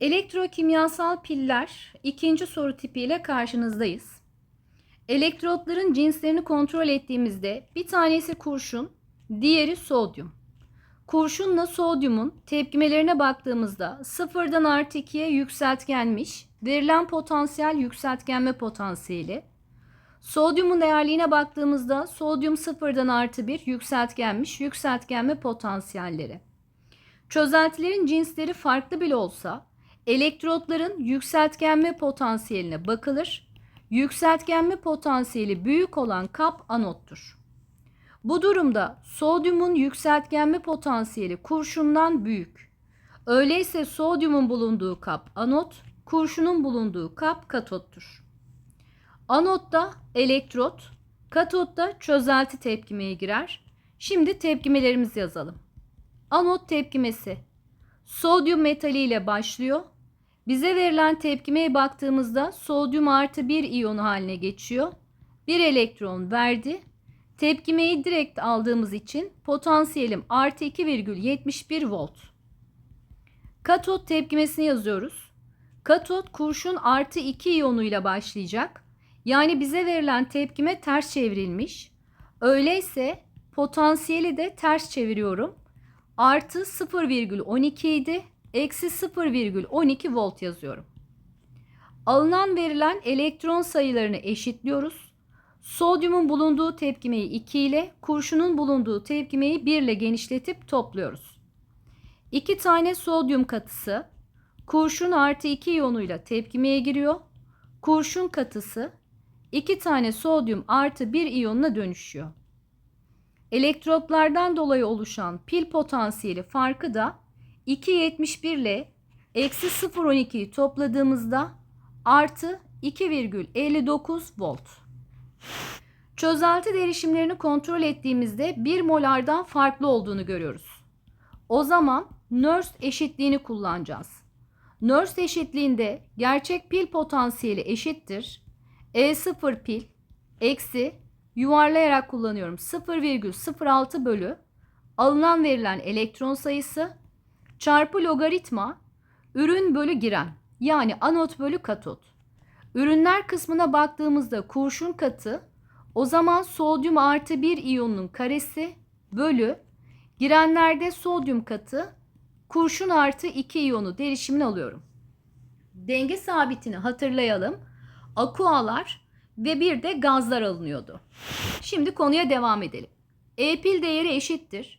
Elektrokimyasal piller ikinci soru tipiyle karşınızdayız. Elektrotların cinslerini kontrol ettiğimizde bir tanesi kurşun, diğeri sodyum. Kurşunla sodyumun tepkimelerine baktığımızda sıfırdan artı 2'ye yükseltgenmiş, verilen potansiyel yükseltgenme potansiyeli. Sodyumun değerliğine baktığımızda sodyum sıfırdan artı 1 yükseltgenmiş, yükseltgenme potansiyelleri. Çözeltilerin cinsleri farklı bile olsa elektrotların yükseltgenme potansiyeline bakılır. Yükseltgenme potansiyeli büyük olan kap anottur. Bu durumda sodyumun yükseltgenme potansiyeli kurşundan büyük. Öyleyse sodyumun bulunduğu kap anot, kurşunun bulunduğu kap katottur. Anotta elektrot, katotta çözelti tepkimeye girer. Şimdi tepkimelerimizi yazalım. Anot tepkimesi sodyum metali ile başlıyor. Bize verilen tepkimeye baktığımızda sodyum artı bir iyonu haline geçiyor. Bir elektron verdi. Tepkimeyi direkt aldığımız için potansiyelim artı 2,71 volt. Katot tepkimesini yazıyoruz. Katot kurşun artı 2 iyonuyla başlayacak. Yani bize verilen tepkime ters çevrilmiş. Öyleyse potansiyeli de ters çeviriyorum. Artı 0,12 idi. Eksi 0,12 volt yazıyorum. Alınan verilen elektron sayılarını eşitliyoruz. Sodyumun bulunduğu tepkimeyi 2 ile kurşunun bulunduğu tepkimeyi 1 ile genişletip topluyoruz. 2 tane sodyum katısı kurşun artı 2 iyonuyla tepkimeye giriyor. Kurşun katısı 2 tane sodyum artı 1 iyonuna dönüşüyor. Elektroplardan dolayı oluşan pil potansiyeli farkı da 2.71 ile eksi 0.12'yi topladığımızda artı 2,59 volt. Çözelti derişimlerini kontrol ettiğimizde 1 molardan farklı olduğunu görüyoruz. O zaman Nernst eşitliğini kullanacağız. Nernst eşitliğinde gerçek pil potansiyeli eşittir. E0 pil eksi yuvarlayarak kullanıyorum 0,06 bölü alınan verilen elektron sayısı çarpı logaritma ürün bölü giren yani anot bölü katot. Ürünler kısmına baktığımızda kurşun katı o zaman sodyum artı 1 iyonunun karesi bölü girenlerde sodyum katı kurşun artı 2 iyonu derişimini alıyorum. Denge sabitini hatırlayalım. Akualar ve bir de gazlar alınıyordu. Şimdi konuya devam edelim. E pil değeri eşittir.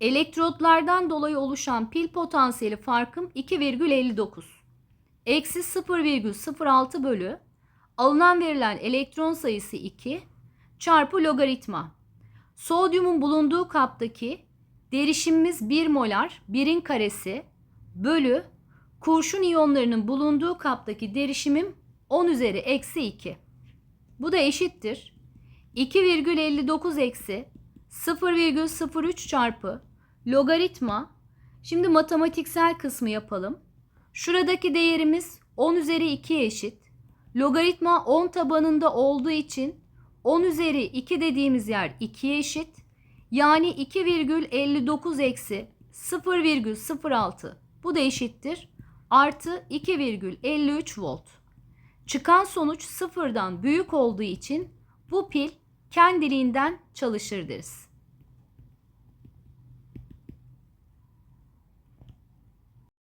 Elektrotlardan dolayı oluşan pil potansiyeli farkım 2,59. Eksi 0,06 bölü alınan verilen elektron sayısı 2 çarpı logaritma. Sodyumun bulunduğu kaptaki derişimimiz 1 molar 1'in karesi bölü kurşun iyonlarının bulunduğu kaptaki derişimim 10 üzeri eksi 2. Bu da eşittir. 2,59 eksi 0,03 çarpı logaritma. Şimdi matematiksel kısmı yapalım. Şuradaki değerimiz 10 üzeri 2'ye eşit. Logaritma 10 tabanında olduğu için 10 üzeri 2 dediğimiz yer 2'ye eşit. Yani 2,59 eksi 0,06 bu da eşittir. Artı 2,53 volt. Çıkan sonuç sıfırdan büyük olduğu için bu pil kendiliğinden çalışır deriz.